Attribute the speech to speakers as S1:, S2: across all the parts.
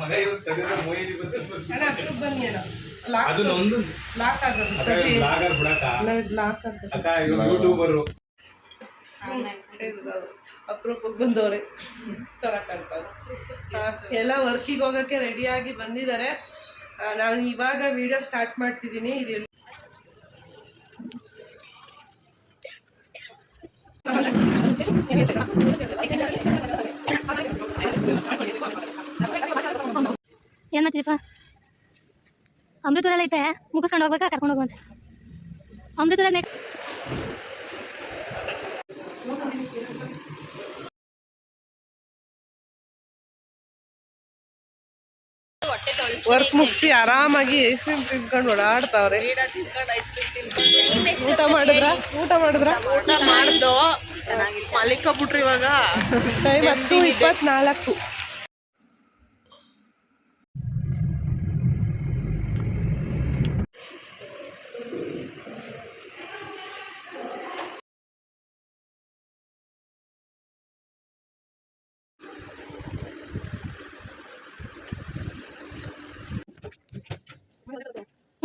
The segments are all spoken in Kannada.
S1: ಮಗ ಇವಾಗ ತೆಗೆದ್ರೆ ಮೊಯ್ಲಿ ಬಂದು
S2: ಅಣ್ಣ ಹತ್ರಕ್ಕೆ ಬನ್ನಿ
S1: ಅದು ನೊಂದು
S2: ಲಾಕ್ ಆಗೋದು.
S1: ಅಕ್ಕ ಬ್ಲಾಗರ್ ಬಿಡಕ್ಕ.
S2: ಲಾಕ್ ಆಗೋದು.
S1: ಅಕ್ಕ ಇವಾಗ ಯೂಟ್ಯೂಬರು
S2: ಅಪರೂಪಕ್ಕೆ ಬಂದವ್ರೆ. ಚೆನ್ನಾಗಿ ಕಾಣ್ತಾರೆ ಎಲ್ಲ ವರ್ಕಿಗೆ ಹೋಗೋಕ್ಕೆ ರೆಡಿಯಾಗಿ ಬಂದಿದ್ದಾರೆ. ನಾನು ಇವಾಗ ವಿಡಿಯೋ ಸ್ಟಾರ್ಟ್ ಮಾಡ್ತಿದ್ದೀನಿ. ಇದು
S3: ಏನು ಮಾಡ್ತಿದ್ದೀಪ್ಪ ಅಮೃತೂರಲ್ಲಿ ಐತೆ ಮುಗಿಸ್ಕೊಂಡು ಹೋಗ್ಬೇಕಾ? ಕರ್ಕೊಂಡು ಹೋಗುವಂತೆ ಅಮೃತೂರಲ್ಲಿ
S2: ವರ್ಕ್ ಮುಗಿಸಿ ಆರಾಮಾಗಿ ಐಸ್ ಕ್ರೀಮ್ ತಿನ್ಕೊಂಡು ಓಡಾಡ್ತಾವ್ರೆ. ಊಟ ಮಾಡಿದ್ರ? ಊಟ ಮಾಡಿದ್ರ?
S4: ಮಾಡ್ದು. ಮಲಿಕಬಿಟ್ರಿ ಇವಾಗ.
S2: ಟೈಮ್ ಹತ್ತು ಇಪ್ಪತ್ನಾಲ್ಕು.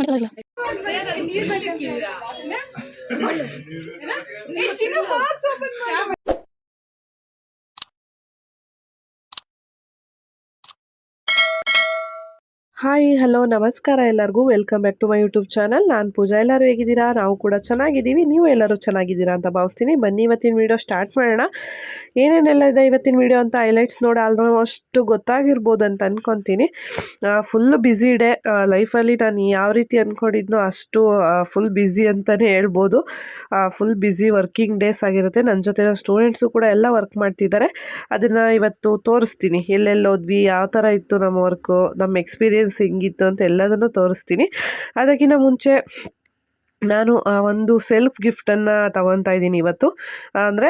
S2: लागला ನೀರ್ ಬೇಕಂತ ಹಾಯ್, ಹಲೋ, ನಮಸ್ಕಾರ ಎಲ್ಲರಿಗೂ. Welcome back to my YouTube channel ನಾನು ಪೂಜಾ. ಎಲ್ಲರೂ ಹೇಗಿದ್ದೀರಾ? ನಾವು ಕೂಡ ಚೆನ್ನಾಗಿದ್ದೀವಿ. ನೀವು ಎಲ್ಲರೂ ಚೆನ್ನಾಗಿದ್ದೀರಾ ಅಂತ ಭಾವಿಸ್ತೀನಿ. ಬನ್ನಿ, ಇವತ್ತಿನ ವೀಡಿಯೋ ಸ್ಟಾರ್ಟ್ ಮಾಡೋಣ. ಏನೇನೆಲ್ಲ ಇದೆ ಇವತ್ತಿನ ವೀಡಿಯೋ ಅಂತ ಹೈಲೈಟ್ಸ್ ನೋಡಿ ಆಲ್ಮೋಸ್ಟ್ ಗೊತ್ತಾಗಿರ್ಬೋದು ಅಂತ ಅಂದ್ಕೊತೀನಿ ಫುಲ್ಲು ಬ್ಯುಸಿ ಡೇ ಲೈಫಲ್ಲಿ ನಾನು ಯಾವ ರೀತಿ ಅಂದ್ಕೊಂಡಿದ್ನೋ ಅಷ್ಟು ಫುಲ್ ಬ್ಯುಸಿ ಅಂತಲೇ ಹೇಳ್ಬೋದು. ಫುಲ್ ಬ್ಯುಸಿ ವರ್ಕಿಂಗ್ ಡೇಸ್ ಆಗಿರುತ್ತೆ. ನನ್ನ ಜೊತೆ ಸ್ಟೂಡೆಂಟ್ಸು ಕೂಡ ಎಲ್ಲ ವರ್ಕ್ ಮಾಡ್ತಿದ್ದಾರೆ. ಅದನ್ನು ಇವತ್ತು ತೋರಿಸ್ತೀನಿ. ಎಲ್ಲೆಲ್ಲಿ ಹೋದ್ವಿ ಯಾವ ಥರ ಇತ್ತು ನಮ್ಮ ವರ್ಕು ನಮ್ಮ ಎಕ್ಸ್ಪೀರಿಯೆನ್ಸ್ ಹೆಂಗಿತ್ತು ಅಂತ ಎಲ್ಲದನ್ನು ತೋರಿಸ್ತೀನಿ. ಅದಕ್ಕಿಂತ ಮುಂಚೆ ನಾನು ಒಂದು ಸೆಲ್ಫ್ ಗಿಫ್ಟನ್ನು ತಗೊತಾ ಇದ್ದೀನಿ ಇವತ್ತು. ಅಂದರೆ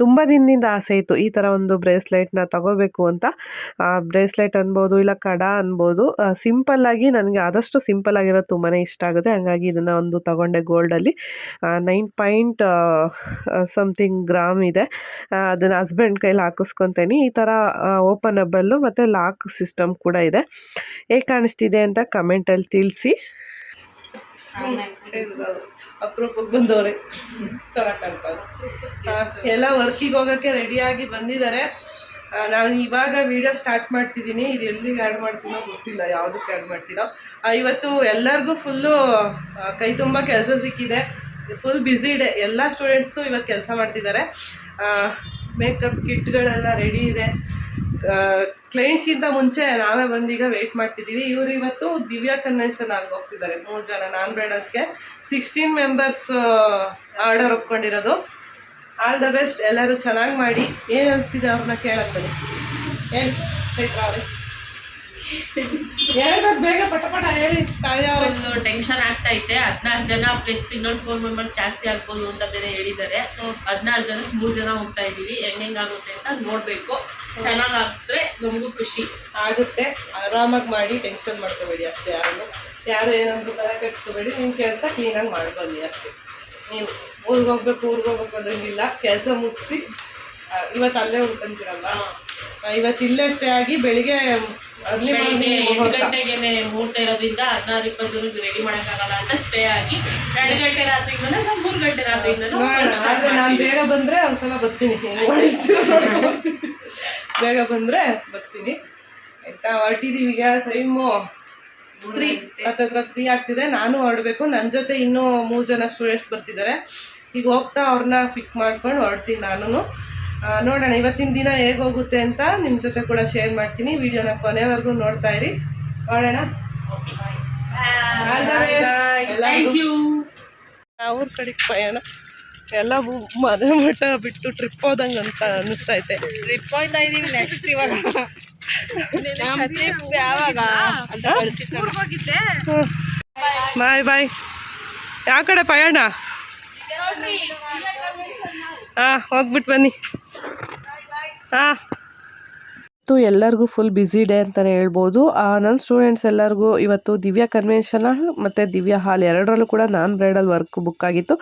S2: ತುಂಬ ದಿನದಿಂದ ಆಸೆ ಇತ್ತು ಈ ಥರ ಒಂದು ಬ್ರೇಸ್ಲೈಟ್ನ ತಗೋಬೇಕು ಅಂತ. ಬ್ರೇಸ್ಲೆಟ್ ಅನ್ಬೋದು ಇಲ್ಲ ಕಡ ಅನ್ಬೋದು ಸಿಂಪಲ್ಲಾಗಿ ನನಗೆ ಆದಷ್ಟು ಸಿಂಪಲ್ ಆಗಿರೋದು ತುಂಬಾ ಇಷ್ಟ ಆಗುತ್ತೆ. ಹಾಗಾಗಿ ಇದನ್ನು ಒಂದು ತಗೊಂಡೆ ಗೋಲ್ಡಲ್ಲಿ ನೈನ್ ಪಾಯಿಂಟ್ ಸಮಥಿಂಗ್ ಗ್ರಾಮ್ ಇದೆ. ಅದನ್ನು ಹಸ್ಬೆಂಡ್ ಕೈಲಿ ಹಾಕಿಸ್ಕೊತೀನಿ. ಈ ಥರ ಓಪನಬಲ್ಲು ಮತ್ತು ಲಾಕ್ ಸಿಸ್ಟಮ್ ಕೂಡ ಇದೆ. ಹೇಗೆ ಕಾಣಿಸ್ತಿದೆ ಅಂತ ಕಮೆಂಟಲ್ಲಿ ತಿಳಿಸಿ. ಅಪರೂಪಕ್ಕೆ ಬಂದವ್ರೆ. ಚೆನ್ನಾಗಿ ಎಲ್ಲ ವರ್ಕಿಗೆ ಹೋಗೋಕ್ಕೆ ರೆಡಿಯಾಗಿ ಬಂದಿದ್ದಾರೆ. ನಾನು ಇವಾಗ ವಿಡಿಯೋ ಸ್ಟಾರ್ಟ್ ಮಾಡ್ತಿದ್ದೀನಿ. ಇದು ಎಲ್ಲಿಗೆ ಆ್ಯಡ್ ಮಾಡ್ತೀನೋ ಗೊತ್ತಿಲ್ಲ, ಯಾವುದಕ್ಕೆ ಆ್ಯಡ್ ಮಾಡ್ತೀನೋ. ಇವತ್ತು ಎಲ್ಲರಿಗೂ ಫುಲ್ಲು ಕೈ ತುಂಬ ಕೆಲಸ ಸಿಕ್ಕಿದೆ. ಫುಲ್ ಬ್ಯುಸಿ ಇದೆ. ಎಲ್ಲ ಸ್ಟೂಡೆಂಟ್ಸು ಇವತ್ತು ಕೆಲಸ ಮಾಡ್ತಿದ್ದಾರೆ. ಮೇಕಪ್ ಕಿಟ್ಗಳೆಲ್ಲ ರೆಡಿ ಇದೆ. ಕ್ಲೈಂಟ್ಸ್ಗಿಂತ ಮುಂಚೆ ನಾವೇ ಬಂದೀಗ ವೆಯ್ಟ್ ಮಾಡ್ತಿದ್ದೀವಿ ಇವರು ಇವತ್ತು ದಿವ್ಯಾ ಕನ್ವೆನ್ಷನ್ ಆಗಿ ಹೋಗ್ತಿದ್ದಾರೆ. ಮೂರು ಜನ, ನಾನ್ ಬ್ರೈಡರ್ಸ್ಗೆ ಸಿಕ್ಸ್ಟೀನ್ ಮೆಂಬರ್ಸ್ ಆರ್ಡರ್ ಒಪ್ಕೊಂಡಿರೋದು. ಆಲ್ ದ ಬೆಸ್ಟ್ ಎಲ್ಲರೂ ಚೆನ್ನಾಗಿ ಮಾಡಿ. ಏನು ಅನಿಸ್ತಿದೆ ಅವ್ರನ್ನ ಕೇಳಕ್ಕೆ ಬನ್ನಿ. ಹೇಳಿ, ಚೈತ್ರ ಅವ್ರೆ. ಹೇಳ್ಬೇಕು ಬೇಗ ಹೇಳಿ.
S4: ಒಂದು ಟೆನ್ಷನ್ ಆಗ್ತಾ ಐತೆ ಹದಿನಾರು ಜನ ಪ್ಲಸ್ ಇನ್ನೊಂದು ಫೋರ್ ಮೆಂಬರ್ಸ್ ಜಾಸ್ತಿ ಆಗ್ಬೋದು ಅಂತ ಬೇರೆ ಹೇಳಿದ್ದಾರೆ. ಹದಿನಾರು ಜನ ಮೂರ್ ಜನ ಹೋಗ್ತಾ ಇದೀವಿ ಹೆಂಗ್ ಹೆಂಗಾಗುತ್ತೆ ಅಂತ ನೋಡ್ಬೇಕು. ಚೆನ್ನಾಗಾಗ್ತದೆ ನಮಗೂ ಖುಷಿ.
S2: ಆಗುತ್ತೆ. ಆರಾಮಾಗಿ ಮಾಡಿ ಟೆನ್ಷನ್ ಮಾಡ್ಕೋಬೇಡಿ ಅಷ್ಟೇ ಯಾರನ್ನು. ಯಾರು ಏನಂತ ತಲೆ ಕಟ್ಕೋಬೇಡಿ ನಿಮ್ಮ ಕೆಲಸ ಕ್ಲೀನಾಗಿ ಮಾಡ್ಬನ್ನಿ ಅಷ್ಟೇ. ನೀವು ಊರಿಗೆ ಹೋಗ್ಬೇಕು ಊರಿಗೆ ಹೋಗ್ಬೇಕು ಅದಂಗಿಲ್ಲ ಕೆಲಸ ಮುಗಿಸಿ ಇವತ್ತು ಅಲ್ಲೇ ಉಳ್ಕೊಂತೀರಲ್ಲ ಇವತ್ತು ಇಲ್ಲೇ ಸ್ಟೇ ಆಗಿ ಬೆಳಿಗ್ಗೆ ಅರ್ಲಿ
S4: ಎಂಟು ಗಂಟೆಗೆ ಮುಹೂರ್ತ ಇರೋದ್ರಿಂದ ಹದಿನಾರು ಇಪ್ಪತ್ತು ಜನಕ್ಕೆ ರೆಡಿ ಮಾಡೋಕ್ಕಾಗಲ್ಲ ಅಂತ ಸ್ಟೇ ಆಗಿ ಎರಡು ಗಂಟೆ ರಾತ್ರಿಯಿಂದನೇ ನಾನು ಮೂರು ಗಂಟೆ ರಾತ್ರಿಯಿಂದನೂ
S2: ಆದರೆ ನಾನು ಬೇಗ ಬಂದರೆ ಒಂದ್ಸಲ ಬರ್ತೀನಿ. ಬೇಗ ಬಂದರೆ ಬರ್ತೀನಿ. ಆಯಿತಾ? ಹೊರಟಿದ್ದೀವಿ ಈಗ ಟೈಮು ತ್ರೀ ಹತ್ತತ್ರ ತ್ರೀ ಆಗ್ತಿದೆ. ನಾನು ಹೊರಡಬೇಕು. ನನ್ನ ಜೊತೆ ಇನ್ನೂ ಮೂರು ಜನ ಸ್ಟೂಡೆಂಟ್ಸ್ ಬರ್ತಿದ್ದಾರೆ. ಈಗ ಹೋಗ್ತಾ ಅವ್ರನ್ನ ಪಿಕ್ ಮಾಡ್ಕೊಂಡು ಹೊರಡ್ತೀನಿ ನಾನು ನೋಡೋಣ ಇವತ್ತಿನ ದಿನ ಹೇಗೆ ಹೋಗುತ್ತೆ ಅಂತ ನಿಮ್ಮ ಜೊತೆ ಕೂಡ ಶೇರ್ ಮಾಡ್ತೀನಿ. ವಿಡಿಯೋನ ಕೊನೆವರೆಗೂ ನೋಡ್ತಾ ಇರಿ. ಮಾಡೋಣ ಅವ್ರ ಕಡೆಗೆ ಪಯಣ ಎಲ್ಲ ಮು- ಮನೆ ಮಠ ಬಿಟ್ಟು ಟ್ರಿಪ್ ಹೋದಂಗೆ ಅಂತ ಅನ್ನಿಸ್ತೈತೆ
S4: ಟ್ರಿಪ್ ಹೋಗ್ತಾ ಇದೀವಿ ನೆಕ್ಸ್ಟ್ ಇವಾಗ. ಯಾವಾಗ
S2: ಬಾಯ್ ಬಾಯ್. ಯಾವ ಕಡೆ ಪಯಣ ಹಾಂ ಹೋಗ್ಬಿಟ್ಟು ಬನ್ನಿ. ಹಾಂ
S5: ಇವತ್ತು ಎಲ್ಲರಿಗೂ ಫುಲ್ ಬ್ಯುಸಿ ಡೇ ಅಂತಲೇ ಹೇಳ್ಬೋದು. ನನ್ನ ಸ್ಟೂಡೆಂಟ್ಸ್ ಎಲ್ಲರಿಗೂ ಇವತ್ತು ದಿವ್ಯಾ ಕನ್ವೆನ್ಷನ್ ಮತ್ತು ದಿವ್ಯಾ ಹಾಲ್ ಎರಡರಲ್ಲೂ ಕೂಡ ನಾನ್ ಬ್ರೈಡಲ್ ವರ್ಕ್ ಬುಕ್ ಆಗಿತ್ತು.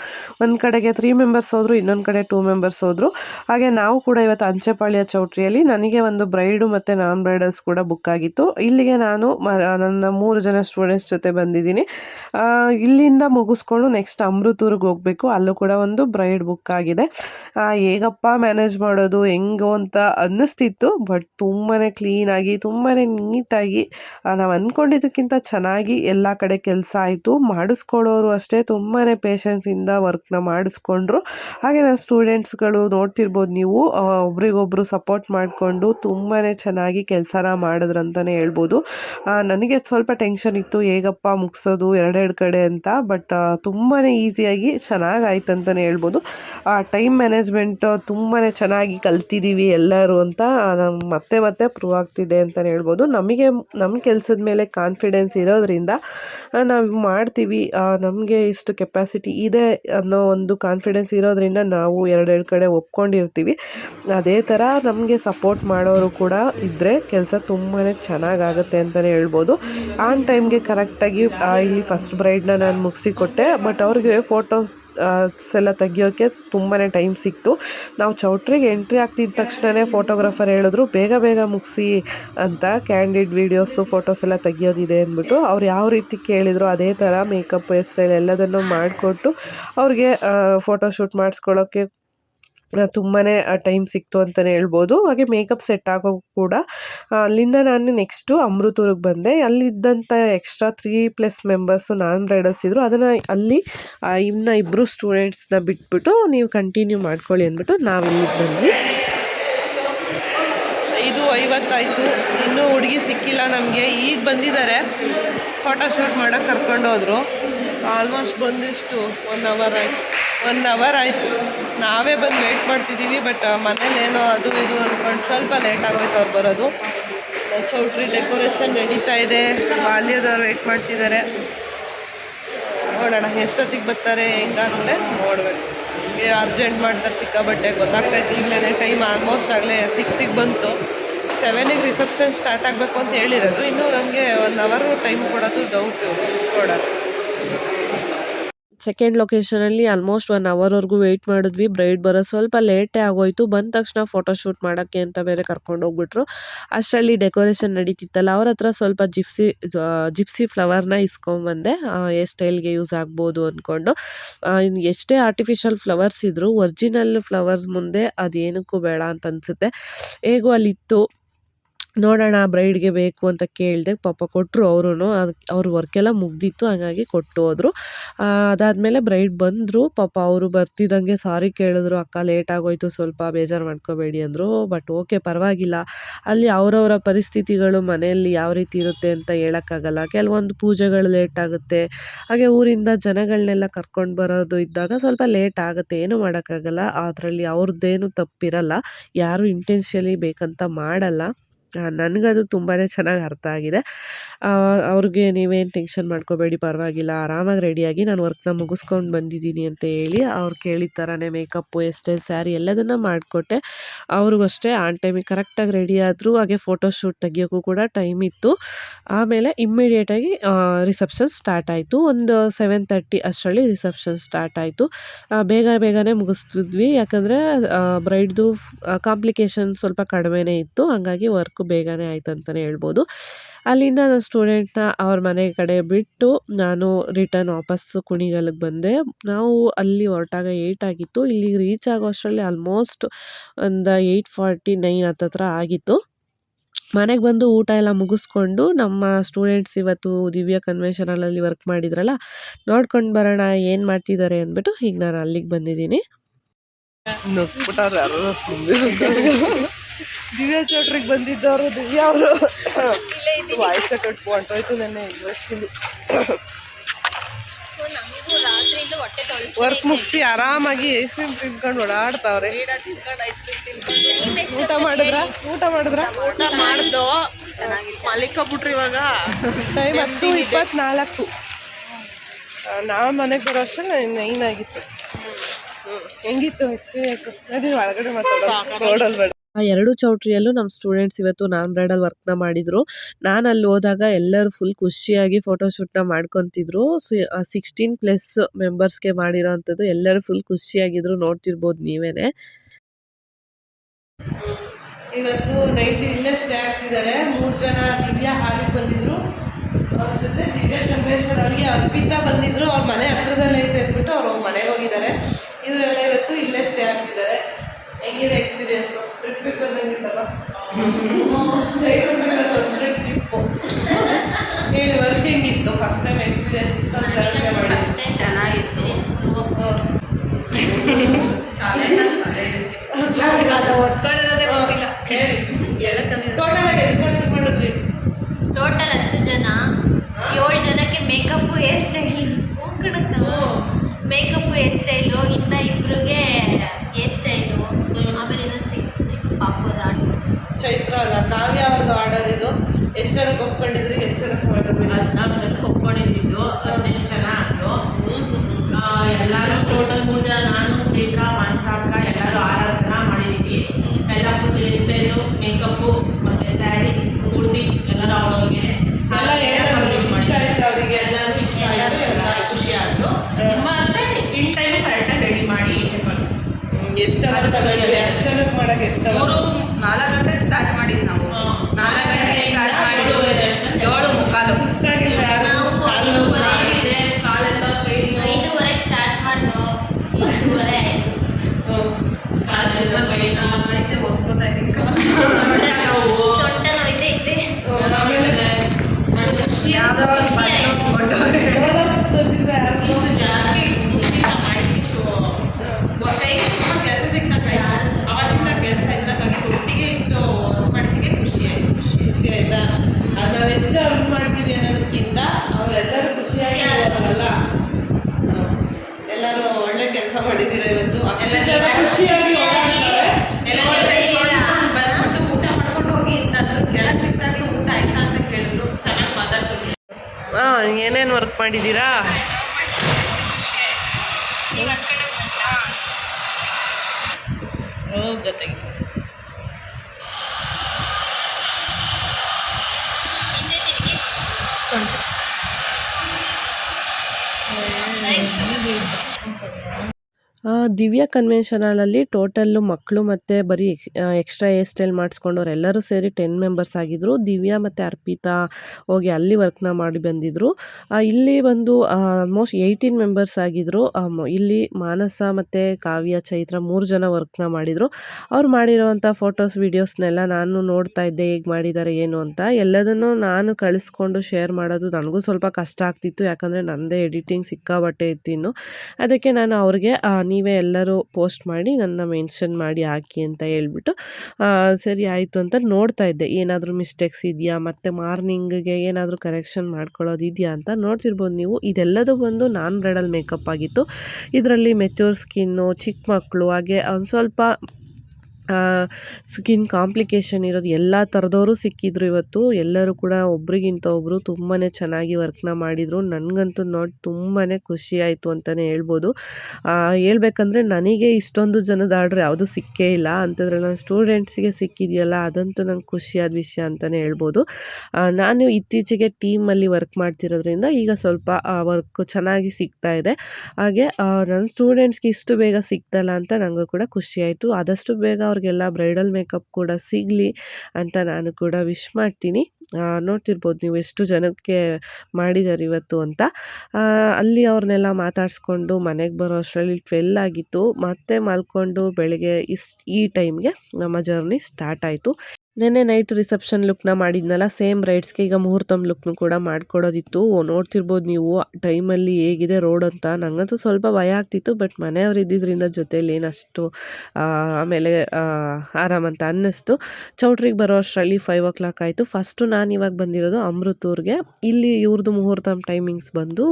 S5: ಒಂದು ಕಡೆಗೆ ತ್ರೀ ಮೆಂಬರ್ಸ್ ಹೋದರು, ಇನ್ನೊಂದು ಕಡೆ ಟೂ ಮೆಂಬರ್ಸ್ ಹೋದರು. ಹಾಗೆ ನಾವು ಕೂಡ ಇವತ್ತು ಅಂಚೆಪಾಳ್ಯ ಚೌಟ್ರಿಯಲ್ಲಿ ನನಗೆ ಒಂದು ಬ್ರೈಡು ಮತ್ತು ನಾನ್ ಬ್ರೈಡಲ್ಸ್ ಕೂಡ ಬುಕ್ ಆಗಿತ್ತು. ಇಲ್ಲಿಗೆ ನಾನು ನನ್ನ ಮೂರು ಜನ ಸ್ಟೂಡೆಂಟ್ಸ್ ಜೊತೆ ಬಂದಿದ್ದೀನಿ. ಇಲ್ಲಿಂದ ಮುಗಿಸ್ಕೊಂಡು ನೆಕ್ಸ್ಟ್ ಅಮೃತೂರ್ಗೆ ಹೋಗಬೇಕು. ಅಲ್ಲೂ ಕೂಡ ಒಂದು ಬ್ರೈಡ್ ಬುಕ್ ಆಗಿದೆ. ಹೇಗಪ್ಪ ಮ್ಯಾನೇಜ್ ಮಾಡೋದು, ಹೆಂಗೋ ಅಂತ ಅನ್ನಿಸ್ತಿತ್ತು ಬಟ್ ತುಂಬಾ ಕ್ಲೀನಾಗಿ ತುಂಬಾ ನೀಟಾಗಿ ನಾವು ಅಂದ್ಕೊಂಡಿದ್ದಕ್ಕಿಂತ ಚೆನ್ನಾಗಿ ಎಲ್ಲ ಕಡೆ ಕೆಲಸ ಆಯಿತು. ಮಾಡಿಸ್ಕೊಳ್ಳೋರು ಅಷ್ಟೇ ತುಂಬಾ ಪೇಷನ್ಸಿಂದ ವರ್ಕ್ನ ಮಾಡಿಸ್ಕೊಂಡ್ರು. ಹಾಗೆ ನಾನು ಸ್ಟೂಡೆಂಟ್ಸ್ಗಳು ನೋಡ್ತಿರ್ಬೋದು ನೀವು ಒಬ್ರಿಗೊಬ್ರು ಸಪೋರ್ಟ್ ಮಾಡಿಕೊಂಡು ತುಂಬಾ ಚೆನ್ನಾಗಿ ಕೆಲಸನ ಮಾಡಿದ್ರಂತಲೇ ಹೇಳ್ಬೋದು. ನನಗೆ ಸ್ವಲ್ಪ ಟೆನ್ಷನ್ ಇತ್ತು, ಹೇಗಪ್ಪ ಮುಗಿಸೋದು, ಎರಡೆರಡು ಕಡೆ ಅಂತ ಬಟ್ ತುಂಬಾ ಈಸಿಯಾಗಿ ಚೆನ್ನಾಗಾಯ್ತು ಅಂತಲೇ ಹೇಳ್ಬೋದು. ಟೈಮ್ ಮ್ಯಾನೇಜ್ಮೆಂಟ್ ತುಂಬಾ ಚೆನ್ನಾಗಿ ಕಲ್ತಿದ್ದೀವಿ ಎಲ್ಲರೂ ಅಂತ ಮತ್ತೆ ಮತ್ತೆ ಪ್ರೂವ್ ಆಗ್ತಿದೆ ಅಂತಲೇ ಹೇಳ್ಬೋದು. ನಮಗೆ ನಮ್ಮ ಕೆಲಸದ ಮೇಲೆ ಕಾನ್ಫಿಡೆನ್ಸ್ ಇರೋದ್ರಿಂದ ನಾವು ಮಾಡ್ತೀವಿ. ನಮಗೆ ಇಷ್ಟು ಕೆಪಾಸಿಟಿ ಇದೆ ಅನ್ನೋ ಒಂದು ಕಾನ್ಫಿಡೆನ್ಸ್ ಇರೋದ್ರಿಂದ ನಾವು ಎರಡೆರಡು ಕಡೆ ಒಪ್ಕೊಂಡಿರ್ತೀವಿ. ಅದೇ ಥರ ನಮಗೆ ಸಪೋರ್ಟ್ ಮಾಡೋರು ಕೂಡ ಇದ್ದರೆ ಕೆಲಸ ತುಂಬಾ ಚೆನ್ನಾಗಾಗುತ್ತೆ ಅಂತಲೇ ಹೇಳ್ಬೋದು. ಆನ್ ಟೈಮ್ಗೆ ಕರೆಕ್ಟಾಗಿ ಇಲ್ಲಿ ಫಸ್ಟ್ ಬ್ರೈಡ್ನ ನಾನು ಮುಗಿಸಿಕೊಟ್ಟೆ ಬಟ್ ಅವ್ರಿಗೆ ಫೋಟೋಸ್ ಎಲ್ಲ ತೆಗಿಯೋಕ್ಕೆ ತುಂಬಾ ಟೈಮ್ ಸಿಕ್ತು. ನಾವು ಚೌಟ್ರಿಗೆ ಎಂಟ್ರಿ ಆಗ್ತಿದ್ದ ತಕ್ಷಣವೇ ಫೋಟೋಗ್ರಾಫರ್ ಹೇಳಿದ್ರು, ಬೇಗ ಬೇಗ ಮುಗಿಸಿ ಅಂತ ಕ್ಯಾಂಡಿಡ್ ವೀಡಿಯೋಸು, ಫೋಟೋಸ್ ಎಲ್ಲ ತೆಗಿಯೋದಿದೆ ಅಂದ್ಬಿಟ್ಟು ಅವ್ರು ಯಾವ ರೀತಿ ಕೇಳಿದ್ರು ಅದೇ ಥರ ಮೇಕಪ್ ಸ್ಟೈಲ್ ಎಲ್ಲದನ್ನು ಮಾಡಿಕೊಟ್ಟು ಅವ್ರಿಗೆ ಫೋಟೋಶೂಟ್ ಮಾಡಿಸ್ಕೊಳ್ಳೋಕ್ಕೆ ತುಂಬಾ ಟೈಮ್ ಸಿಕ್ತು ಅಂತಲೇ ಹೇಳ್ಬೋದು. ಹಾಗೆ ಮೇಕಪ್ ಸೆಟ್ ಆಗೋ ಕೂಡ ಅಲ್ಲಿಂದ ನಾನು ನೆಕ್ಸ್ಟು ಅಮೃತೂರಿಗೆ ಬಂದೆ. ಅಲ್ಲಿದ್ದಂಥ ಎಕ್ಸ್ಟ್ರಾ ತ್ರೀ ಪ್ಲಸ್ ಮೆಂಬರ್ಸು ನಾನು ರೈಡರ್ಸ್ ಇದ್ದರು ಅದನ್ನು ಅಲ್ಲಿ ಇನ್ನು ಇಬ್ಬರು ಸ್ಟೂಡೆಂಟ್ಸ್ನ ಬಿಟ್ಬಿಟ್ಟು ನೀವು ಕಂಟಿನ್ಯೂ ಮಾಡ್ಕೊಳ್ಳಿ ಅಂದ್ಬಿಟ್ಟು ನಾವು ಇಲ್ಲಿಗೆ ಬಂದ್ವಿ. ಐದು ಐವತ್ತಾಯಿತು. ಇನ್ನೂ ಹುಡುಗಿ ಸಿಕ್ಕಿಲ್ಲ ನಮಗೆ. ಈಗ ಬಂದಿದ್ದಾರೆ ಫೋಟೋಶೂಟ್ ಮಾಡೋಕ್ಕೆ ಕರ್ಕೊಂಡೋದ್ರು. ಆಲ್ಮೋಸ್ಟ್ ಬಂದಿಷ್ಟು ಒನ್ ಅವರ್ ಆಯಿತು. ಒನ್ ಅವರ್ ಆಯಿತು. ನಾವೇ ಬಂದು ವೆಯ್ಟ್ ಮಾಡ್ತಿದ್ದೀವಿ ಬಟ್ ಮನೇಲಿ ಏನೋ ಅದು ಇದು ಅಂದ್ಕೊಂಡು ಸ್ವಲ್ಪ ಲೇಟ್ ಆಗೋಯ್ತು ಅವ್ರು ಬರೋದು. ಚೌಟ್ರಿ ಡೆಕೋರೇಷನ್ ನಡೀತಾ ಇದೆ. ಬಾಲ್ಯದವ್ರು ವೆಯ್ಟ್ ಮಾಡ್ತಿದ್ದಾರೆ ನೋಡೋಣ, ಎಷ್ಟೊತ್ತಿಗೆ ಬರ್ತಾರೆ ನೋಡಬೇಕು. ನೋಡ್ಬೇಕು ಅರ್ಜೆಂಟ್ ಮಾಡ್ತಾರೆ ಸಿಕ್ಕಾಬಟ್ಟೆ ಗೊತ್ತಾಗ್ತೈತೆ ಈಗಲೇ ಟೈಮ್ ಆಲ್ಮೋಸ್ಟ್ ಆಗಲೇ ಸಿಕ್ಸಿಗೆ ಬಂತು. ಸೆವೆನಿಗೆ ರಿಸೆಪ್ಷನ್ ಸ್ಟಾರ್ಟ್ ಆಗಬೇಕು ಅಂತ ಹೇಳಿರೋದು. ಇನ್ನೂ ನಮಗೆ ಒನ್ ಅವರು ಟೈಮ್ ಕೊಡೋದು ಡೌಟು ನೋಡೋಣ ಸೆಕೆಂಡ್ ಲೊಕೇಶನಲ್ಲಿ ಆಲ್ಮೋಸ್ಟ್ ಒನ್ ಅವರ್ವರೆಗೂ ವೆಯ್ಟ್ ಮಾಡಿದ್ವಿ. ಬ್ರೈಡ್ ಬರೋ ಸ್ವಲ್ಪ ಲೇಟೇ ಆಗೋಯ್ತು. ಬಂದ ತಕ್ಷಣ ಫೋಟೋಶೂಟ್ ಮಾಡೋಕ್ಕೆ ಅಂತ ಬೇರೆ ಕರ್ಕೊಂಡು ಹೋಗ್ಬಿಟ್ರು. ಅಷ್ಟರಲ್ಲಿ ಡೆಕೋರೇಷನ್ ನಡೀತಿತ್ತಲ್ಲ. ಅವ್ರ ಹತ್ರ ಸ್ವಲ್ಪ ಜಿಪ್ಸಿ ಜಿಪ್ಸಿ ಫ್ಲವರ್ನ ಇಸ್ಕೊಂಬಂದೆ. ಹೇರ್ ಸ್ಟೈಲ್ಗೆ ಯೂಸ್ ಆಗ್ಬೋದು ಅಂದ್ಕೊಂಡು ಎಷ್ಟೇ ಆರ್ಟಿಫಿಷಿಯಲ್ ಫ್ಲವರ್ಸ್ ಇದ್ದರೂ ಒರಿಜಿನಲ್ ಫ್ಲವರ್ ಮುಂದೆ ಅದೇನಕ್ಕೂ ಬೇಡ ಅಂತ ಅನಿಸುತ್ತೆ. ಹೇಗೂ ಅಲ್ಲಿತ್ತು. ನೋಡೋಣ ಬ್ರೈಡ್ಗೆ ಬೇಕು ಅಂತ ಕೇಳಿದೆ ಪಾಪ ಕೊಟ್ಟರು ಅವರು ಅವ್ರ ವರ್ಕೆಲ್ಲ ಮುಗ್ದಿತ್ತು, ಹಾಗಾಗಿ ಕೊಟ್ಟು ಹೋದರು. ಅದಾದಮೇಲೆ ಬ್ರೈಡ್ ಬಂದರು, ಪಾಪ ಅವರು ಬರ್ತಿದ್ದಂಗೆ ಸಾರಿ ಕೇಳಿದ್ರು, ಅಕ್ಕ ಲೇಟ್ ಆಗೋಯ್ತು, ಸ್ವಲ್ಪ ಬೇಜಾರು ಮಾಡ್ಕೋಬೇಡಿ ಅಂದರು. ಬಟ್ ಓಕೆ, ಪರವಾಗಿಲ್ಲ. ಅಲ್ಲಿ ಅವರವರ ಪರಿಸ್ಥಿತಿಗಳು ಮನೆಯಲ್ಲಿ ಯಾವ ರೀತಿ ಇರುತ್ತೆ ಅಂತ ಹೇಳೋಕ್ಕಾಗಲ್ಲ. ಕೆಲವೊಂದು ಪೂಜೆಗಳು ಲೇಟ್ ಆಗುತ್ತೆ. ಹಾಗೆ ಊರಿಂದ ಜನಗಳನ್ನೆಲ್ಲ ಕರ್ಕೊಂಡು ಬರೋದು ಇದ್ದಾಗ ಸ್ವಲ್ಪ ಲೇಟ್ ಆಗುತ್ತೆ. ಏನು ಮಾಡೋಕ್ಕಾಗಲ್ಲ. ಅದರಲ್ಲಿ ಅವ್ರದ್ದೇನು ತಪ್ಪಿರಲ್ಲ. ಯಾರು ಇಂಟೆನ್ಷಿಯಲಿ ಬೇಕಂತ ಮಾಡಲ್ಲ. ನನಗದು ತುಂಬಾ ಚೆನ್ನಾಗಿ ಅರ್ಥ ಆಗಿದೆ. ಅವ್ರಿಗೆ ನೀವೇನು ಟೆನ್ಷನ್ ಮಾಡ್ಕೋಬೇಡಿ, ಪರವಾಗಿಲ್ಲ. ಆರಾಮಾಗಿ ರೆಡಿಯಾಗಿ ನಾನು ವರ್ಕ್ನ ಮುಗಿಸ್ಕೊಂಡು ಬಂದಿದ್ದೀನಿ ಅಂತ ಹೇಳಿ ಅವ್ರು ಕೇಳಿದ ಥರನೇ ಮೇಕಪ್ಪು, ಎಸ್ಟೈಲ್, ಸ್ಯಾರಿ ಎಲ್ಲದನ್ನು ಮಾಡಿಕೊಟ್ಟೆ. ಅವ್ರಿಗಷ್ಟೇ ಆನ್ ಟೈಮಿಗೆ ಕರೆಕ್ಟಾಗಿ ರೆಡಿ ಹಾಗೆ ಹಾಗೆ ಫೋಟೋಶೂಟ್ ತೆಗಿಯೋಕ್ಕೂ ಕೂಡ ಟೈಮ್ ಇತ್ತು. ಆಮೇಲೆ ಇಮ್ಮಿಡಿಯೇಟಾಗಿ ರಿಸೆಪ್ಷನ್ ಸ್ಟಾರ್ಟ್ ಆಯಿತು. ಒಂದು ಸೆವೆನ್ ತರ್ಟಿ ಅಷ್ಟರಲ್ಲಿ ರಿಸೆಪ್ಷನ್ ಸ್ಟಾರ್ಟ್ ಆಯಿತು. ಬೇಗ ಬೇಗನೆ ಮುಗಿಸ್ತಿದ್ವಿ. ಯಾಕಂದರೆ ಬ್ರೈಡ್ದು ಕಾಂಪ್ಲಿಕೇಶನ್ ಸ್ವಲ್ಪ ಕಡಿಮೆನೇ ಇತ್ತು. ಹಾಗಾಗಿ ವರ್ಕು ಬೇಗನೆ ಆಯ್ತು ಅಂತಲೇ ಹೇಳ್ಬೋದು. ಅಲ್ಲಿಂದ ನಾನು ಸ್ಟೂಡೆಂಟ್ನ ಅವ್ರ ಮನೆ ಕಡೆ ಬಿಟ್ಟು ನಾನು ರಿಟರ್ನ್ ವಾಪಸ್ಸು ಕುಣಿಗಲ್ಗೆ ಬಂದೆ. ನಾವು ಅಲ್ಲಿ ಹೊರಟಾಗ ಏಯ್ಟ್ ಆಗಿತ್ತು. ಇಲ್ಲಿಗೆ ರೀಚ್ ಆಗೋ ಅಷ್ಟರಲ್ಲಿ ಆಲ್ಮೋಸ್ಟ್ ಒಂದು ಏಯ್ಟ್ ಫಾರ್ಟಿ ನೈನ್ ಹತ್ತತ್ರ ಆಗಿತ್ತು. ಮನೆಗೆ ಬಂದು ಊಟ ಎಲ್ಲ ಮುಗಿಸ್ಕೊಂಡು ನಮ್ಮ ಸ್ಟೂಡೆಂಟ್ಸ್ ಇವತ್ತು ದಿವ್ಯ ಕನ್ವೆನ್ಷನಲ್ಲಿ ವರ್ಕ್ ಮಾಡಿದ್ರಲ್ಲ, ನೋಡ್ಕೊಂಡು ಬರೋಣ, ಏನು ಮಾಡ್ತಿದ್ದಾರೆ ಅಂದ್ಬಿಟ್ಟು ಈಗ ನಾನು ಅಲ್ಲಿಗೆ ಬಂದಿದ್ದೀನಿ. ದಿವ್ಯ ಚೌಟ್ರಿಗೆ ಬಂದಿದ್ದವರು ದಿವ್ಯ ಅವರು. ವಾಯ್ಸ್ ಕಟ್ ಹೊಂಟೋಯ್ತು ನೆನ್ನೆ ಇಂಟ್ರೆಸ್ಟಿಂದು ವರ್ಕ್ ಮುಗಿಸಿ ಆರಾಮಾಗಿ ಐಸ್ ಕ್ರೀಮ್ ತಿನ್ಕೊಂಡು ಓಡಾಡ್ತಾವ್ರೆ. ಊಟ ಮಾಡಿದ್ರ? ಊಟ ಮಾಡಿದ್ರ?
S4: ಮಾಡ್ದು. ಮಲಿಕಬಿಟ್ರಿ ಇವಾಗ.
S5: ಟೈಮ್ ಹತ್ತು ಇಪ್ಪತ್ನಾಲ್ಕು. ನಾ ಮನೆಗೆ ಬರೋ ಅಷ್ಟೇ ನೈನ್ ಆಗಿತ್ತು. ಹೆಂಗಿತ್ತು ಎಕ್ಸ್ಪೀರಿಯನ್ಸ್ ಅದೇ ಒಳಗಡೆ ಮಾತಾಡೋದು. ರೋಡಲ್ಲಿ ಬೇಡ ಆ ಎರಡು ಚೌಟ್ರಿಯಲ್ಲೂ ನಮ್ಮ ಸ್ಟೂಡೆಂಟ್ಸ್ ಇವತ್ತು ನಾನ್ ಬ್ರೈಡಲ್ ವರ್ಕ್ನ ಮಾಡಿದ್ರು. ನಾನು ಅಲ್ಲಿ ಹೋದಾಗ ಎಲ್ಲರೂ ಫುಲ್ ಖುಷಿಯಾಗಿ ಫೋಟೋಶೂಟ್ನ ಮಾಡ್ಕೊತಿದ್ರು. ಸಿಕ್ಸ್ಟೀನ್ ಪ್ಲಸ್ ಮೆಂಬರ್ಸ್ಗೆ ಮಾಡಿರೋ ಅಂಥದ್ದು ಎಲ್ಲರೂ ಫುಲ್ ಖುಷಿಯಾಗಿದ್ರು ನೋಡ್ತಿರ್ಬೋದು ನೀವೇನೆ. ಇವತ್ತು ನೈಟ್ ಇಲ್ಲೇ ಸ್ಟೇ ಆಗ್ತಿದ್ದಾರೆ. ಮೂರು ಜನ ದಿವ್ಯಾ ಹಾಲಿಗೆ ಬಂದಿದ್ರು. ಅವ್ರ ಜೊತೆ ದಿವ್ಯಾ ಕನ್ವೆನ್ಷನ್ ಅಲ್ಲಿ ಅರ್ಪಿತಾ ಬಂದಿದ್ರು. ಅವ್ರ ಮನೆ ಹತ್ರದಲ್ಲೇ ಐತೆ ಅಂದ್ಬಿಟ್ಟು ಅವ್ರು ಮನೆಗೆ ಹೋಗಿದ್ದಾರೆ. ಇವರೆಲ್ಲ ಇವತ್ತು ಇಲ್ಲೇ ಸ್ಟೇ ಆಗ್ತಿದ್ದಾರೆ. ಹೆಂಗಿದೆ ಎಕ್ಸ್ಪೀರಿಯನ್ಸು ಟ್ರಿಪ್ ಬಂದಂಗಿತ್ತಲ್ಲ ಟ್ರಿಪ್ಪು ಹೇಳಿ ವರ್ಕ್ ಹೆಂಗಿತ್ತು? ಫಸ್ಟ್ ಟೈಮ್ ಎಕ್ಸ್ಪೀರಿಯನ್ಸ್ ಇಷ್ಟೊಂದು ಜನಕ್ಕೆ ಮಾಡಿ.
S6: ಚೆನ್ನಾಗಿ ಎಕ್ಸ್ಪೀರಿಯನ್ಸು
S5: ಟೋಟಲ್ ಆಗಿ ಎಷ್ಟು ಜನಕ್ಕೆ ಮಾಡಿದ್ರಿ
S6: ಟೋಟಲ್ ಹತ್ತು ಜನ. ಏಳು ಜನಕ್ಕೆ makeup hair style makeup hair style ಇನ್ನು ಇಬ್ರಿಗೆ ಹೇರ್ ಸ್ಟೈಲು ಆಮೇಲೆ ಇನ್ನೊಂದು ಚಿಕ್ಕ ಚಿಕ್ಕ ಪಾಪದ
S5: ಚೈತ್ರ ಅಲ್ಲ ಕಾವ್ಯ ಅವ್ರದ್ದು ಆರ್ಡರ್ ಇದು. ಎಷ್ಟು ಜನಕ್ಕೆ ಒಪ್ಕೊಂಡಿದ್ರಿ ಎಷ್ಟು ಜನಕ್ಕೆ ಮಾಡಿದ್ರಿ
S4: ಹದಿನಾಲ್ಕು ಜನಕ್ಕೆ ಒಪ್ಕೊಂಡಿದ್ದು ಹದಿನೆಂಟು ಜನ ಎಲ್ಲರೂ ಟೋಟಲ್ ಮೂರು ಜನ ನಾನು ಚೈತ್ರ ಮಾನ್ಸಾಕ ಎಲ್ಲರೂ ಆರಾರು ಜನ ಮಾಡಿದ್ದೀವಿ ಎಲ್ಲ ಫುಲ್ ಹೇರ್ ಸ್ಟೈಲು ಮೇಕಪ್ಪು ಮತ್ತು ಸ್ಯಾರಿ ಕುರ್ತಿ ಎಲ್ಲರೂ ಅವ್ರವ್ರಿಗೆ.
S5: ಎಲ್ಲ
S2: ನಾಲ್ಕು ಗಂಟೆಗೆ ಸ್ಟಾರ್ಟ್
S5: ಹಾಂ ಏನೇನು ವರ್ಕ್ ಮಾಡಿದ್ದೀರಾ
S4: ಜೊತೆಗೆ
S5: ದಿವ್ಯಾ ಕನ್ವೆನ್ಷನ್ ಹಾಲಲ್ಲಿ ಟೋಟಲ್ಲು ಮಕ್ಕಳು ಮತ್ತು ಬರೀ ಎಕ್ಸ್ಟ್ರಾ ಹೇರ್ ಸ್ಟೈಲ್ ಮಾಡಿಸ್ಕೊಂಡವ್ರು ಎಲ್ಲರೂ ಸೇರಿ ಟೆನ್ ಮೆಂಬರ್ಸ್ ಆಗಿದ್ದರು ದಿವ್ಯಾ ಮತ್ತು ಅರ್ಪಿತಾ ಹೋಗಿ ಅಲ್ಲಿ ವರ್ಕ್ನ ಮಾಡಿ ಬಂದಿದ್ದರು ಇಲ್ಲಿ ಬಂದು ಆಲ್ಮೋಸ್ಟ್ ಏಯ್ಟೀನ್ ಮೆಂಬರ್ಸ್ ಆಗಿದ್ದರು ಇಲ್ಲಿ ಮಾನಸ ಮತ್ತು ಕಾವ್ಯ, ಚೈತ್ರ ಮೂರು ಜನ ವರ್ಕ್ನ ಮಾಡಿದರು. ಅವ್ರು ಮಾಡಿರೋವಂಥ ಫೋಟೋಸ್ ವೀಡಿಯೋಸ್ನೆಲ್ಲ ನಾನು ನೋಡ್ತಾ ಇದ್ದೆ, ಹೇಗೆ ಮಾಡಿದ್ದಾರೆ ಏನು ಅಂತ. ಎಲ್ಲದನ್ನು ನಾನು ಕಳಿಸ್ಕೊಂಡು ಶೇರ್ ಮಾಡೋದು ನನಗೂ ಸ್ವಲ್ಪ ಕಷ್ಟ ಆಗ್ತಿತ್ತು. ಯಾಕಂದರೆ ನನ್ನದೇ ಎಡಿಟಿಂಗ್ ಸಿಕ್ಕಾಬಟ್ಟೆ ಇತ್ತು ಅದಕ್ಕೆ ನಾನು ಅವ್ರಿಗೆ ನೀವೇ ಎಲ್ಲರೂ ಪೋಸ್ಟ್ ಮಾಡಿ ನನ್ನ ಮೆನ್ಷನ್ ಮಾಡಿ ಹಾಕಿ ಅಂತ ಹೇಳ್ಬಿಟ್ಟು ಸರಿ ಆಯಿತು ಅಂತ ನೋಡ್ತಾ ಇದ್ದೆ. ಏನಾದರೂ ಮಿಸ್ಟೇಕ್ಸ್ ಇದೆಯಾ? ಮತ್ತು ಮಾರ್ನಿಂಗ್ಗೆ ಏನಾದರೂ ಕರೆಕ್ಷನ್ ಮಾಡ್ಕೊಳ್ಳೋದು ಇದೆಯಾ ಅಂತ ನೋಡ್ತಿರ್ಬೋದು ನೀವು. ಇದೆಲ್ಲದೂ ಬಂದು ನಾನ್ ಬ್ರೈಡಲ್ ಮೇಕಪ್ ಆಗಿತ್ತು. ಇದರಲ್ಲಿ ಮೆಚೂರ್ ಸ್ಕಿನ್ನು ಚಿಕ್ಕ ಮಕ್ಕಳು ಹಾಗೆ ಒಂದು ಸ್ವಲ್ಪ ಸ್ಕಿನ್ ಕಾಂಪ್ಲಿಕೇಶನ್ ಇರೋದು ಎಲ್ಲ ಥರದವರು ಸಿಕ್ಕಿದ್ರು ಇವತ್ತು. ಎಲ್ಲರೂ ಕೂಡ ಒಬ್ರಿಗಿಂತ ಒಬ್ಬರು ತುಂಬಾ ಚೆನ್ನಾಗಿ ವರ್ಕ್ನ ಮಾಡಿದರು. ನನಗಂತೂ ನೋಡಿ ತುಂಬಾ ಖುಷಿ ಆಯಿತು ಅಂತಲೇ ಹೇಳ್ಬೋದು. ಹೇಳ್ಬೇಕಂದ್ರೆ ನನಗೆ ಇಷ್ಟೊಂದು ಜನದ ಆರ್ಡ್ರ್ ಯಾವುದೂ ಸಿಕ್ಕೇ ಇಲ್ಲ. ಅಂಥದ್ರಲ್ಲಿ ನಾನು ಸ್ಟೂಡೆಂಟ್ಸಿಗೆ ಸಿಕ್ಕಿದೆಯಲ್ಲ, ಅದಂತೂ ನಂಗೆ ಖುಷಿಯಾದ ವಿಷಯ ಅಂತಲೇ ಹೇಳ್ಬೋದು. ನಾನು ಇತ್ತೀಚೆಗೆ ಟೀಮಲ್ಲಿ ವರ್ಕ್ ಮಾಡ್ತಿರೋದ್ರಿಂದ ಈಗ ಸ್ವಲ್ಪ ವರ್ಕ್ ಚೆನ್ನಾಗಿ ಸಿಗ್ತಾ ಇದೆ. ಹಾಗೆ ನನ್ನ ಸ್ಟೂಡೆಂಟ್ಸ್ಗೆ ಇಷ್ಟು ಬೇಗ ಸಿಗ್ತಲ್ಲ ಅಂತ ನನಗೂ ಕೂಡ ಖುಷಿ ಆಯಿತು. ಆದಷ್ಟು ಬೇಗ ಅವ್ರಿಗೆಲ್ಲ ಬ್ರೈಡಲ್ ಮೇಕಪ್ ಕೂಡ ಸಿಗಲಿ ಅಂತ ನಾನು ಕೂಡ ವಿಶ್ ಮಾಡ್ತೀನಿ. ನೋಡ್ತಿರ್ಬೋದು ನೀವು ಎಷ್ಟು ಜನಕ್ಕೆ ಮಾಡಿದ್ದಾರೆ ಇವತ್ತು ಅಂತ. ಅಲ್ಲಿ ಅವ್ರನ್ನೆಲ್ಲ ಮಾತಾಡಿಸ್ಕೊಂಡು ಮನೆಗೆ ಬರೋ ಅಷ್ಟರಲ್ಲಿ ಟ್ವೆಲ್ ಆಗಿತ್ತು. ಮತ್ತೆ ಮಲ್ಕೊಂಡು ಬೆಳಗ್ಗೆ ಇಸ್, ಈ ಟೈಮ್ಗೆ ನಮ್ಮ ಜರ್ನಿ ಸ್ಟಾರ್ಟ್ ಆಯಿತು. ನೆನ್ನೆ ನೈಟ್ ರಿಸೆಪ್ಷನ್ ಲುಕ್ನ ಮಾಡಿದ್ನಲ್ಲ, ಸೇಮ್ ರೈಡ್ಸ್ಗೆ ಈಗ ಮುಹೂರ್ತಮ್ ಲುಕ್ನು ಕೂಡ ಮಾಡ್ಕೊಡೋದಿತ್ತು. ನೋಡ್ತಿರ್ಬೋದು ನೀವು ಟೈಮಲ್ಲಿ ಹೇಗಿದೆ ರೋಡ್ ಅಂತ. ನನಗಂತೂ ಸ್ವಲ್ಪ ಭಯ ಆಗ್ತಿತ್ತು, ಬಟ್ ಮನೆಯವ್ರು ಇದ್ದಿದ್ದರಿಂದ ಜೊತೇಲಿ ಏನಷ್ಟು ಆಮೇಲೆ ಆರಾಮಂತ ಅನ್ನಿಸ್ತು. ಚೌಟ್ರಿಗೆ ಬರೋ ಅಷ್ಟರಲ್ಲಿ ಫೈವ್ ಓ ಕ್ಲಾಕ್ ಆಯಿತು. ಫಸ್ಟು ನಾನು ಇವಾಗ ಬಂದಿರೋದು ಅಮೃತೂರ್ಗೆ. ಇಲ್ಲಿ ಇವ್ರದ್ದು ಮುಹೂರ್ತಮ್ ಟೈಮಿಂಗ್ಸ್ ಬಂದು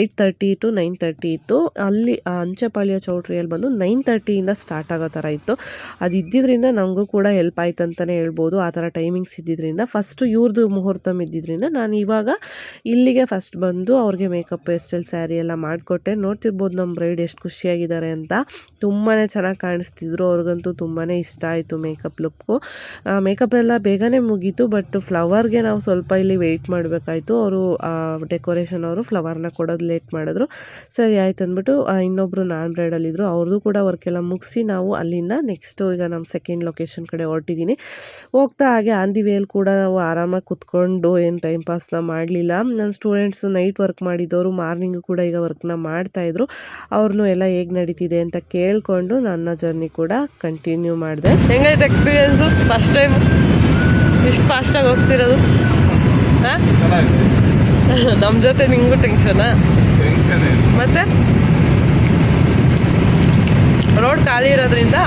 S5: eight thirty to nine thirty ಇತ್ತು. ಅಲ್ಲಿ ಅಂಚೆಪಾಳ್ಯ ಚೌಟ್ರಿಯಲ್ಲಿ ಬಂದು ನೈನ್ ತರ್ಟಿಯಿಂದ ಸ್ಟಾರ್ಟ್ ಆಗೋ ಥರ ಇತ್ತು. ಅದು ಇದ್ದಿದ್ದರಿಂದ ನಮಗೂ ಕೂಡ ಹೆಲ್ಪ್ ಆಯ್ತು ಅಂತ ಅಂತಲೇ ಹೇಳ್ಬೋದು. ಆ ಥರ ಟೈಮಿಂಗ್ಸ್ ಇದ್ದಿದ್ದರಿಂದ ಫಸ್ಟು ಇವ್ರದ್ದು ಮುಹೂರ್ತ ಇದ್ದಿದ್ದರಿಂದ ನಾನು ಇವಾಗ ಇಲ್ಲಿಗೆ ಫಸ್ಟ್ ಬಂದು ಅವ್ರಿಗೆ ಮೇಕಪ್ ಹೇರ್ ಸ್ಯಾರಿ ಎಲ್ಲ ಮಾಡಿಕೊಟ್ಟೆ. ನೋಡ್ತಿರ್ಬೋದು ನಮ್ಮ ಬ್ರೈಡ್ ಎಷ್ಟು ಖುಷಿಯಾಗಿದ್ದಾರೆ ಅಂತ. ತುಂಬಾ ಚೆನ್ನಾಗಿ ಕಾಣಿಸ್ತಿದ್ರು. ಅವ್ರಿಗಂತೂ ತುಂಬಾ ಇಷ್ಟ ಆಯಿತು ಮೇಕಪ್ ಲುಕ್ಕು ಮೇಕಪ್ ಎಲ್ಲ ಬೇಗನೆ ಮುಗೀತು ಬಟ್ ಫ್ಲವರ್ಗೆ ನಾವು ಸ್ವಲ್ಪ ಇಲ್ಲಿ ವೆಯ್ಟ್ ಮಾಡಬೇಕಾಯಿತು. ಅವರು ಡೆಕೋರೇಷನ್ ಅವರು ಫ್ಲವರ್ನ ಕೊಡೋದು ಲೇಟ್ ಮಾಡಿದ್ರು. ಸರಿ, ಆಯ್ತು ಅಂದ್ಬಿಟ್ಟು ಇನ್ನೊಬ್ರು ನಾನ್ ಬ್ರೈಡಲ್ಲಿದ್ದರು ಅವ್ರದ್ದು ಕೂಡ ವರ್ಕ್ ಎಲ್ಲ ಮುಗಿಸಿ ನಾವು ಅಲ್ಲಿಂದ ನೆಕ್ಸ್ಟು ಈಗ ನಮ್ಮ ಸೆಕೆಂಡ್ ಲೊಕೇಶನ್ ಕಡೆ ಹೊರಟಿದ್ದೀನಿ ಹೋಗ್ತಾ ಹಾಗೆ ಆನ್ ದಿ ವೇಲ್ ಕೂಡ ನಾವು ಆರಾಮಾಗಿ ಕುತ್ಕೊಂಡು ಏನು ಟೈಮ್ ಪಾಸ್ನ ಮಾಡಲಿಲ್ಲ. ನನ್ನ ಸ್ಟೂಡೆಂಟ್ಸ್ ನೈಟ್ ವರ್ಕ್ ಮಾಡಿದ್ದವರು ಮಾರ್ನಿಂಗು ಕೂಡ ಈಗ ವರ್ಕ್ನ ಮಾಡ್ತಾಯಿದ್ರು ಅವ್ರನ್ನೂ ಎಲ್ಲ ಹೇಗೆ ನಡೀತಿದೆ ಅಂತ ಕೇಳಿಕೊಂಡು ನನ್ನ ಜರ್ನಿ ಕೂಡ ಕಂಟಿನ್ಯೂ ಮಾಡಿದೆ. ಹೆಂಗೈತೆ ಎಕ್ಸ್ಪೀರಿಯೆನ್ಸು ಫಸ್ಟ್ ಟೈಮ್ ಇಷ್ಟು ಫಾಸ್ಟಾಗಿ ಹೋಗ್ತಿರೋದು? ಹಾಂ? ನಮ್ಮ ಜೊತೆ ನಿಮಗೂ ಟೆನ್ಷನಾ ಮತ್ತೆ? ರೋಡ್ ಖಾಲಿ ಇರೋದ್ರಿಂದ?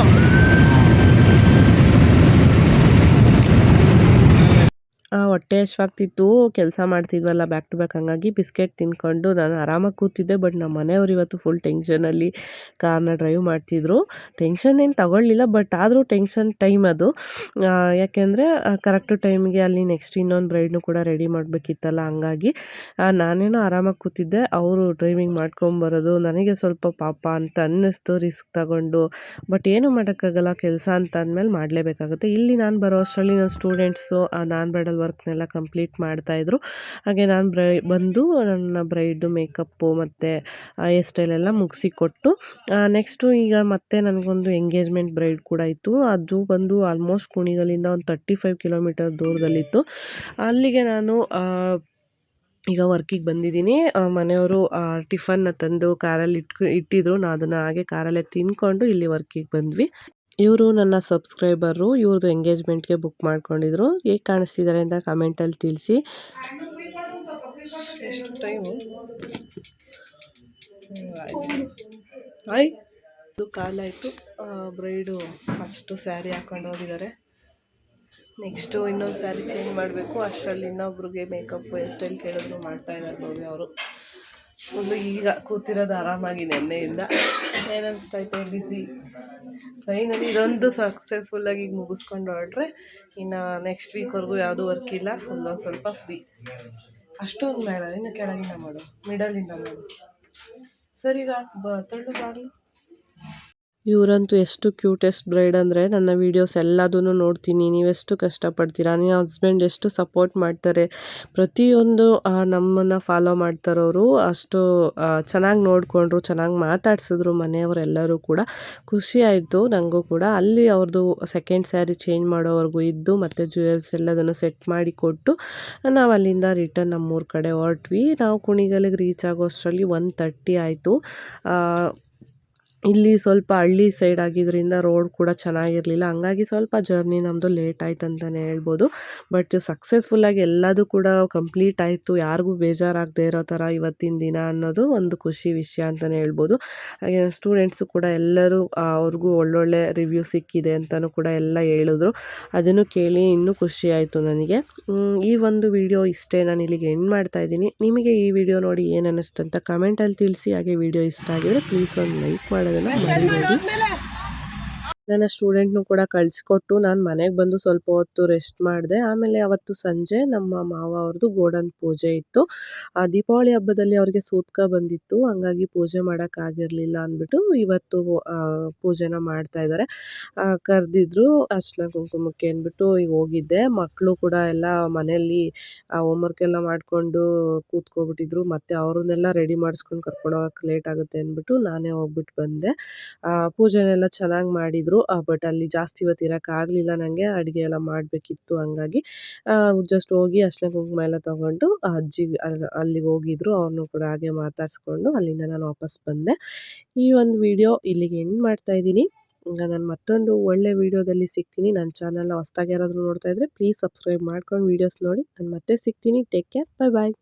S5: ಹೊಟ್ಟೆ ಹಶ್ವಾಗ್ತಿತ್ತು ಕೆಲಸ ಮಾಡ್ತಿದ್ವಲ್ಲ ಬ್ಯಾಕ್ ಟು ಬ್ಯಾಕ್ ಹಂಗಾಗಿ ಬಿಸ್ಕೆಟ್ ತಿನ್ಕೊಂಡು ನಾನು ಆರಾಮಾಗಿ ಕೂತಿದ್ದೆ ಬಟ್ ನಮ್ಮ ಮನೆಯವರು ಇವತ್ತು ಫುಲ್ ಟೆನ್ಷನಲ್ಲಿ ಕಾರ್ನ ಡ್ರೈವ್ ಮಾಡ್ತಿದ್ರು. ಟೆನ್ಷನ್ ಏನು ತಗೊಳ್ಳಿಲ್ಲ ಬಟ್ ಆದರೂ ಟೆನ್ಷನ್ ಟೈಮ್ ಅದು. ಯಾಕೆಂದರೆ ಕರೆಕ್ಟು ಟೈಮಿಗೆ ಅಲ್ಲಿ ನೆಕ್ಸ್ಟ್ ಇನ್ನೊಂದು ಬ್ರೈಡ್ನು ಕೂಡ ರೆಡಿ ಮಾಡಬೇಕಿತ್ತಲ್ಲ, ಹಂಗಾಗಿ ನಾನೇನು ಆರಾಮಾಗಿ ಕೂತಿದ್ದೆ. ಅವರು ಡ್ರೈವಿಂಗ್ ಮಾಡ್ಕೊಂಬರೋದು ನನಗೆ ಸ್ವಲ್ಪ ಪಾಪ ಅಂತ ಅನ್ನಿಸ್ತು ರಿಸ್ಕ್ ತಗೊಂಡು. ಬಟ್ ಏನು ಮಾಡೋಕ್ಕಾಗಲ್ಲ, ಕೆಲಸ ಅಂತ ಅಂದಮೇಲೆ ಮಾಡಲೇಬೇಕಾಗುತ್ತೆ. ಇಲ್ಲಿ ನಾನು ಬರೋ ಅಷ್ಟರಲ್ಲಿ ನನ್ನ ಸ್ಟೂಡೆಂಟ್ಸು ನಾನು ಬ್ರೈಡಲ್ ವರ್ಕ್ನೆಲ್ಲ ಕಂಪ್ಲೀಟ್ ಮಾಡ್ತಾಯಿದ್ರು ಹಾಗೆ ನಾನು ಬ್ರೈ, ಬಂದು ನನ್ನ ಬ್ರೈಡ್ದು ಮೇಕಪ್ಪು ಮತ್ತು ಹೇರ್ ಸ್ಟೈಲೆಲ್ಲ ಮುಗಿಸಿಕೊಟ್ಟು ಮುಗಿಸಿ ಕೊಟ್ಟು ನೆಕ್ಸ್ಟು ಈಗ ಮತ್ತೆ ನನಗೊಂದು ಎಂಗೇಜ್ಮೆಂಟ್ ಬ್ರೈಡ್ ಕೂಡ ಇತ್ತು. ಅದು ಬಂದು ಆಲ್ಮೋಸ್ಟ್ ಕುಣಿಗಲಿಂದ ಒಂದು ತರ್ಟಿ ಫೈವ್ ಕಿಲೋಮೀಟರ್ ದೂರದಲ್ಲಿತ್ತು. ಅಲ್ಲಿಗೆ ನಾನು ಈಗ ವರ್ಕಿಗೆ ಬಂದಿದ್ದೀನಿ. ಮನೆಯವರು ಟಿಫನ್ನ ತಂದು ಕಾರಲ್ಲಿ ಇಟ್ಕೊ, ಇಟ್ಟಿದ್ರು. ನಾನು ಅದನ್ನು ಹಾಗೆ ಕಾರಲ್ಲೇ ತಿನ್ಕೊಂಡು ಇಲ್ಲಿ ವರ್ಕಿಗೆ ಬಂದ್ವಿ. ಇವರು ನನ್ನ ಸಬ್ಸ್ಕ್ರೈಬರು ಇವ್ರದ್ದು ಎಂಗೇಜ್ಮೆಂಟ್ಗೆ ಬುಕ್ ಮಾಡ್ಕೊಂಡಿದ್ರು. ಹೇಗೆ ಕಾಣಿಸ್ತಿದ್ದಾರೆ ಅಂತ ಕಮೆಂಟಲ್ಲಿ ತಿಳಿಸಿ. ಎಷ್ಟು ಟೈಮು ಅದು ಕಾಲಾಯಿತು ಬ್ರೈಡು ಫಸ್ಟು ಸ್ಯಾರಿ ಹಾಕೊಂಡು ಹೋಗಿದ್ದಾರೆ. ನೆಕ್ಸ್ಟು ಇನ್ನೊಂದು ಸ್ಯಾರಿ ಚೇಂಜ್ ಮಾಡಬೇಕು. ಅಷ್ಟರಲ್ಲಿ ಇನ್ನೊಬ್ರಿಗೆ ಮೇಕಪ್ ಸ್ಟೈಲ್ ಕೇಳಿದ್ರು ಮಾಡ್ತಾ ಇದ್ದಾರೆ ಅವರು. ಒಂದು ಈಗ ಕೂತಿರೋದು ಆರಾಮಾಗಿ ನೆನ್ನೆಯಿಂದ. ಇಲ್ಲ ಏನಿಸ್ತೈತೆ ಬಿಸಿ ಫೈನಲಿ ಇದೊಂದು ಸಕ್ಸಸ್ಫುಲ್ಲಾಗಿ ಈಗ ಮುಗಿಸ್ಕೊಂಡು ಹೊರಟ್ರೆ ಇನ್ನು ನೆಕ್ಸ್ಟ್ ವೀಕ್ವರೆಗೂ ಯಾವುದೂ ವರ್ಕ್ ಇಲ್ಲ ಫುಲ್ ಸ್ವಲ್ಪ ಫ್ರೀ ಅಷ್ಟೊಂದು ಬೇಡ, ಇನ್ನು ಕೆಳಗಿಂದ ಮಾಡು ಮಿಡಲಿಂದ ಮಾಡು. ಸರಿ ಈಗ ಬ, ತಳ್ಳು ಬಾಗಿಲು. ಇವರಂತೂ ಎಷ್ಟು ಕ್ಯೂಟೆಸ್ಟ್ ಬ್ರೈಡ್ ಅಂದರೆ ನನ್ನ ವೀಡಿಯೋಸ್ ಎಲ್ಲದನ್ನು ನೋಡ್ತೀನಿ. ನೀವೆಷ್ಟು ಕಷ್ಟಪಡ್ತೀರಾ? ನಿಮ್ಮ ಹಸ್ಬೆಂಡ್ ಎಷ್ಟು ಸಪೋರ್ಟ್ ಮಾಡ್ತಾರೆ? ಪ್ರತಿಯೊಂದು ನಮ್ಮನ್ನು ಫಾಲೋ ಮಾಡ್ತಾರೋರು ಅಷ್ಟು ಚೆನ್ನಾಗಿ ನೋಡಿಕೊಂಡ್ರು, ಚೆನ್ನಾಗಿ ಮಾತಾಡ್ಸಿದ್ರು ಮನೆಯವರೆಲ್ಲರೂ ಕೂಡ ಖುಷಿ ಆಯಿತು ನನಗೂ ಕೂಡ. ಅಲ್ಲಿ ಅವ್ರದ್ದು ಸೆಕೆಂಡ್ ಸ್ಯಾರಿ ಚೇಂಜ್ ಮಾಡೋವರೆಗೂ ಇದ್ದು ಮತ್ತು ಜ್ಯುವೆಲ್ಸ್ ಎಲ್ಲದನ್ನು ಸೆಟ್ ಮಾಡಿ ಕೊಟ್ಟು ನಾವು ಅಲ್ಲಿಂದ ರಿಟರ್ನ್ ನಮ್ಮೂರ ಕಡೆ ಹೊರಟ್ವಿ. ನಾವು ಕುಣಿಗಲಿಗೆ ರೀಚ್ ಆಗೋ ಅಷ್ಟರಲ್ಲಿ ಒನ್ ತರ್ಟಿ ಆಯಿತು. ಇಲ್ಲಿ ಸ್ವಲ್ಪ ಹಳ್ಳಿ ಸೈಡ್ ಆಗಿದ್ದರಿಂದ ರೋಡ್ ಕೂಡ ಚೆನ್ನಾಗಿರಲಿಲ್ಲ. ಹಂಗಾಗಿ ಸ್ವಲ್ಪ ಜರ್ನಿ ನಮ್ಮದು ಲೇಟ್ ಆಯ್ತು ಅಂತಲೇ ಹೇಳ್ಬೋದು. ಬಟ್ ಸಕ್ಸಸ್ಫುಲ್ಲಾಗಿ ಎಲ್ಲದೂ ಕೂಡ ಕಂಪ್ಲೀಟ್ ಆಯಿತು. ಯಾರಿಗೂ ಬೇಜಾರಾಗದೇ ಇರೋ ಥರ ಇವತ್ತಿನ ದಿನ ಅನ್ನೋದು ಒಂದು ಖುಷಿ ವಿಷಯ ಅಂತಲೇ ಹೇಳ್ಬೋದು. ಹಾಗೆ ಸ್ಟೂಡೆಂಟ್ಸು ಕೂಡ ಎಲ್ಲರೂ ಅವ್ರಿಗೂ ಒಳ್ಳೊಳ್ಳೆ ರಿವ್ಯೂ ಸಿಕ್ಕಿದೆ ಅಂತಲೂ ಕೂಡ ಎಲ್ಲ ಹೇಳಿದ್ರು. ಅದನ್ನು ಕೇಳಿ ಇನ್ನೂ ಖುಷಿ ಆಯಿತು ನನಗೆ. ಈ ಒಂದು ವಿಡಿಯೋ ಇಷ್ಟೇ ನಾನು ಇಲ್ಲಿಗೆ ಎಂಡ್ ಮಾಡ್ತಾ ಇದ್ದೀನಿ. ನಿಮಗೆ ಈ ವಿಡಿಯೋ ನೋಡಿ ಏನು ಅನ್ನಿಸ್ತು ಅಂತ ಕಮೆಂಟಲ್ಲಿ ತಿಳಿಸಿ. ಹಾಗೆ ವಿಡಿಯೋ ಇಷ್ಟ ಆಗಿದ್ರೆ ಪ್ಲೀಸ್ ಒಂದು ಲೈಕ್ ಮಾಡೋದನ್ನು ಮರಿಬೇಡಿ ನನ್ನ ಸ್ಟೂಡೆಂಟ್ನು ಕೂಡ ಕಳಿಸ್ಕೊಟ್ಟು ನಾನು ಮನೆಗೆ ಬಂದು ಸ್ವಲ್ಪ ಹೊತ್ತು ರೆಸ್ಟ್ ಮಾಡಿದೆ. ಆಮೇಲೆ ಅವತ್ತು ಸಂಜೆ ನಮ್ಮ ಮಾವ ಅವ್ರದ್ದು ಗೋಡನ್ ಪೂಜೆ ಇತ್ತು. ಆ ದೀಪಾವಳಿ ಹಬ್ಬದಲ್ಲಿ ಅವ್ರಿಗೆ ಸೂತ್ಕ ಬಂದಿತ್ತು. ಹಂಗಾಗಿ ಪೂಜೆ ಮಾಡೋಕ್ಕಾಗಿರಲಿಲ್ಲ ಅಂದ್ಬಿಟ್ಟು ಇವತ್ತು ಪೂಜೆನ ಮಾಡ್ತಾ ಇದ್ದಾರೆ ಕರೆದಿದ್ರು ಅರ್ಶನ ಕುಂಕುಮಕ್ಕೆ ಅಂದ್ಬಿಟ್ಟು ಈಗ ಹೋಗಿದ್ದೆ. ಮಕ್ಕಳು ಕೂಡ ಎಲ್ಲ ಮನೆಯಲ್ಲಿ ಹೋಮ್ವರ್ಕ್ ಎಲ್ಲ ಮಾಡಿಕೊಂಡು ಕೂತ್ಕೊಬಿಟ್ಟಿದ್ರು. ಮತ್ತು ಅವ್ರನ್ನೆಲ್ಲ ರೆಡಿ ಮಾಡಿಸ್ಕೊಂಡು ಕರ್ಕೊಂಡು ಲೇಟ್ ಆಗುತ್ತೆ ಅಂದ್ಬಿಟ್ಟು ನಾನೇ ಹೋಗ್ಬಿಟ್ಟು ಬಂದೆ. ಪೂಜೆನೆಲ್ಲ ಚೆನ್ನಾಗಿ ಮಾಡಿದರು. ಬಟ್ ಅಲ್ಲಿ ಜಾಸ್ತಿ ಇವತ್ತು ಇರೋಕ್ಕಾಗಲಿಲ್ಲ ನನಗೆ ಅಡುಗೆ ಎಲ್ಲ ಮಾಡಬೇಕಿತ್ತು ಹಂಗಾಗಿ. ಜಸ್ಟ್ ಹೋಗಿ ಅಷ್ಟೇ ಕುಂಕುಮ ಎಲ್ಲ ತೊಗೊಂಡು ಅಲ್ಲಿ ಅಲ್ಲಿಗೆ ಹೋಗಿದ್ರು. ಅವ್ರನ್ನೂ ಕೂಡ ಹಾಗೆ ಮಾತಾಡಿಸ್ಕೊಂಡು ಅಲ್ಲಿಂದ ನಾನು ವಾಪಸ್ ಬಂದೆ. ಈ ಒಂದು ವಿಡಿಯೋ ಇಲ್ಲಿಗೆ ಎಂಡ್ ಮಾಡ್ತಾ ಇದ್ದೀನಿ. ನಾನು ಮತ್ತೊಂದು ಒಳ್ಳೆ ವಿಡಿಯೋದಲ್ಲಿ ಸಿಗ್ತೀನಿ. ನನ್ನ ಚಾನಲ್ನ ಹೊಸ್ದಾಗಿ ಯಾರಾದರೂ ನೋಡ್ತಾ ಇದ್ದರೆ ಪ್ಲೀಸ್ ಸಬ್ಸ್ಕ್ರೈಬ್ ಮಾಡ್ಕೊಂಡು ವೀಡಿಯೋಸ್ ನೋಡಿ. ನಾನು ಮತ್ತೆ ಸಿಗ್ತೀನಿ. Take care bye bye